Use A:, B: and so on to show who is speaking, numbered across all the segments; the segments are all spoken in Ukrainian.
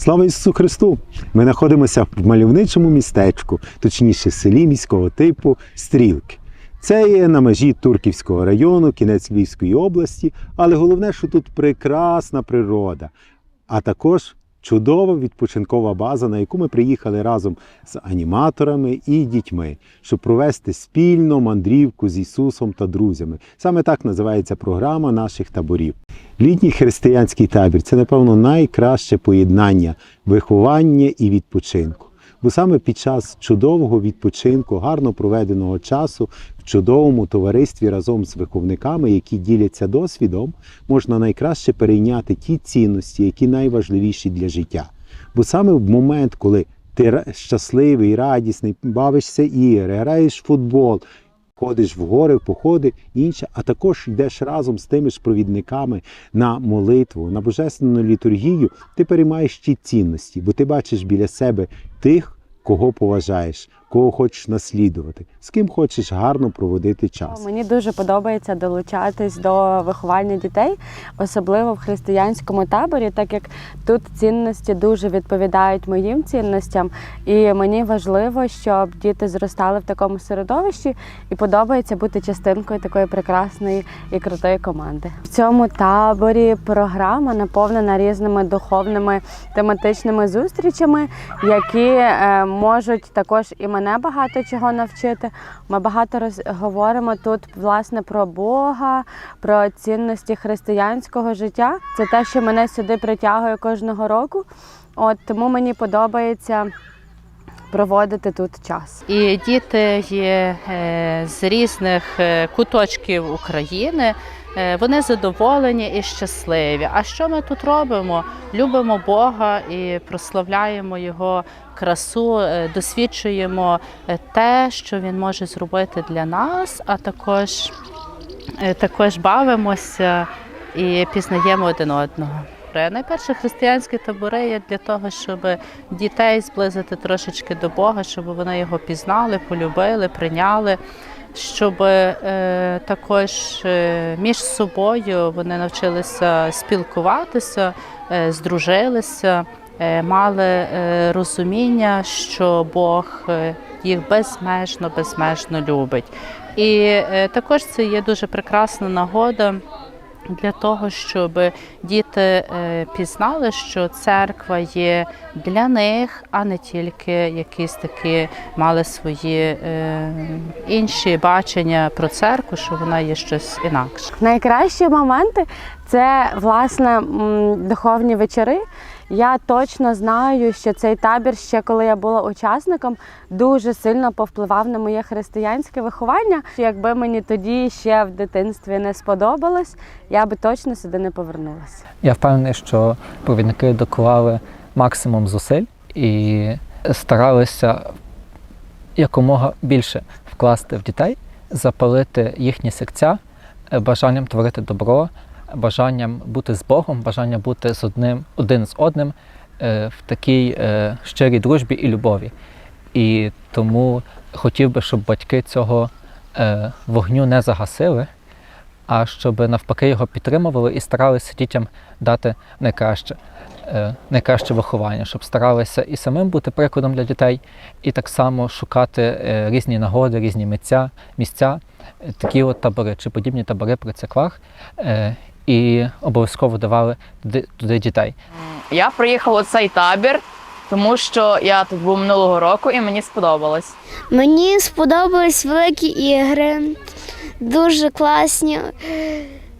A: Слава Ісусу Христу! Ми знаходимося в мальовничому містечку, точніше селі міського типу Стрілки. Це є на межі Турківського району, кінець Львівської області, але головне, що тут прекрасна природа, а також чудова відпочинкова база, на яку ми приїхали разом з аніматорами і дітьми, щоб провести спільно мандрівку з Ісусом та друзями. Саме так називається програма наших таборів. Літній християнський табір це, напевно, найкраще поєднання виховання і відпочинку. Бо саме під час чудового відпочинку, гарно проведеного часу в чудовому товаристві разом з виховниками, які діляться досвідом, можна найкраще перейняти ті цінності, які найважливіші для життя. Бо саме в момент, коли ти щасливий, радісний, бавишся ігри, граєш в футбол, ходиш в гори, в походи, інше, а також йдеш разом з тими ж провідниками на молитву, на божественну літургію, ти переймаєш ті цінності, бо ти бачиш біля себе тих, кого поважаєш, кого хочеш наслідувати, з ким хочеш гарно проводити час.
B: Мені дуже подобається долучатись до виховання дітей, особливо в християнському таборі, так як тут цінності дуже відповідають моїм цінностям, і мені важливо, щоб діти зростали в такому середовищі, і подобається бути частинкою такої прекрасної і крутої команди. В цьому таборі програма наповнена різними духовними тематичними зустрічами, які е, можуть також і мене багато чого навчити. Ми багато роз... говоримо тут власне про Бога, про цінності християнського життя. Це те, що мене сюди притягує кожного року. От тому мені подобається проводити тут час.
C: І діти є е, з різних е, куточків України. Е, Вони задоволені і щасливі. А що ми тут робимо? Любимо Бога і прославляємо Його красу, е, досвідчуємо е, те, що Він може зробити для нас, а також, також бавимося і пізнаємо один одного. Найперше християнські табори є для того, щоб дітей зблизити трошечки до Бога, щоб вони його пізнали, полюбили, прийняли, щоб е, також е, між собою вони навчилися спілкуватися, е, здружилися, мали розуміння, що Бог їх безмежно, безмежно любить. І також це є дуже прекрасна нагода для того, щоб діти е, пізнали, що церква є для них, а не тільки якісь такі мали свої е, інші бачення про церкву, що вона є щось інакше.
B: Найкращі моменти це власне духовні вечори. Я точно знаю, що цей табір, ще коли я була учасником, дуже сильно повпливав на моє християнське виховання. Якби мені тоді ще в дитинстві не сподобалось, я би точно сюди не повернулася.
D: Я впевнений, що провідники доклали максимум зусиль і старалися якомога більше вкласти в дітей, запалити їхні серця бажанням творити добро, бажанням бути з Богом, бажанням бути з одним один з одним е, в такій е, щирій дружбі і любові. І тому хотів би, щоб батьки цього е, вогню не загасили, а щоб навпаки його підтримували і старалися дітям дати найкраще, найкраще виховання, щоб старалися і самим бути прикладом для дітей, і так само шукати різні нагоди, різні місця, місця, такі от табори чи подібні табори при церквах, е, і обов'язково давали туди, туди дітей.
E: Я приїхала у цей табір, тому що я тут був минулого року і мені сподобалось.
F: Мені сподобались великі ігри, дуже класні.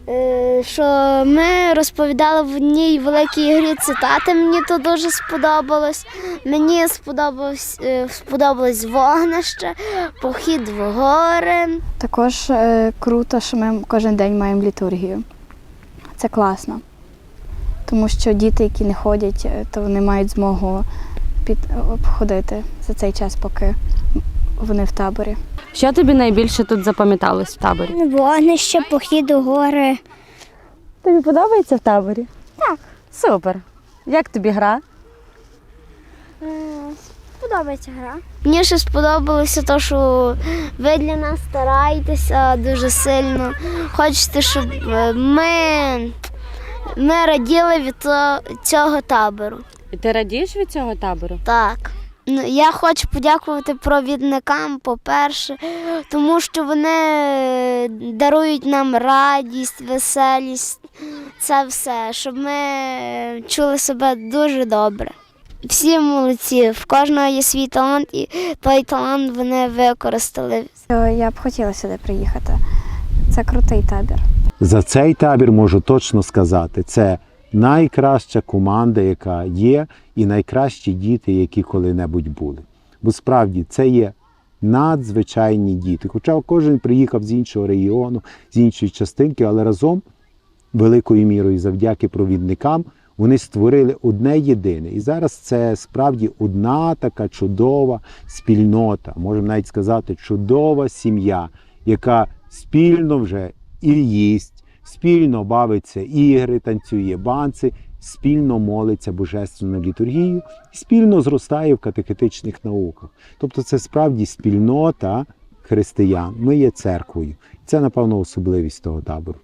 F: Е, Що ми розповідали в одній великій ігрі цитати, мені то дуже сподобалось. Мені сподобалось, е, сподобалось вогнище, похід в гори.
G: Також е, круто, що ми кожен день маємо літургію. Це класно. Тому що діти, які не ходять, е, то вони мають змогу під, обходити за цей час, поки вони в таборі.
B: Що тобі найбільше тут запам'яталось в таборі?
F: Вогнище, похід у гори.
B: Тобі подобається в таборі?
F: Так.
B: Супер. Як тобі гра?
F: Подобається гра. Мені ще сподобалося те, що ви для нас стараєтеся дуже сильно. Хочете, щоб е, ми, ми раділи від цього табору.
B: І ти радієш від цього табору?
F: Так. Ну, Я хочу подякувати провідникам, по-перше, тому що вони дарують нам радість, веселість, це все, щоб ми чули себе дуже добре. Всі молодці, в кожного є свій талант, і той талант вони використали.
G: Е, Я б хотіла сюди приїхати. Це крутий табір.
A: За цей табір можу точно сказати, це найкраща команда, яка є, і найкращі діти, які коли-небудь були. Бо справді це є надзвичайні діти. Хоча кожен приїхав з іншого регіону, з іншої частинки, але разом, великою мірою, завдяки провідникам, вони створили одне єдине. І зараз це справді одна така чудова спільнота, можемо навіть сказати, чудова сім'я, яка спільно вже і їсть, спільно бавиться ігри, танцює банці, спільно молиться божественну літургію, спільно зростає в катехетичних науках. Тобто це справді спільнота християн. Ми є церквою. Це, напевно, особливість того табору.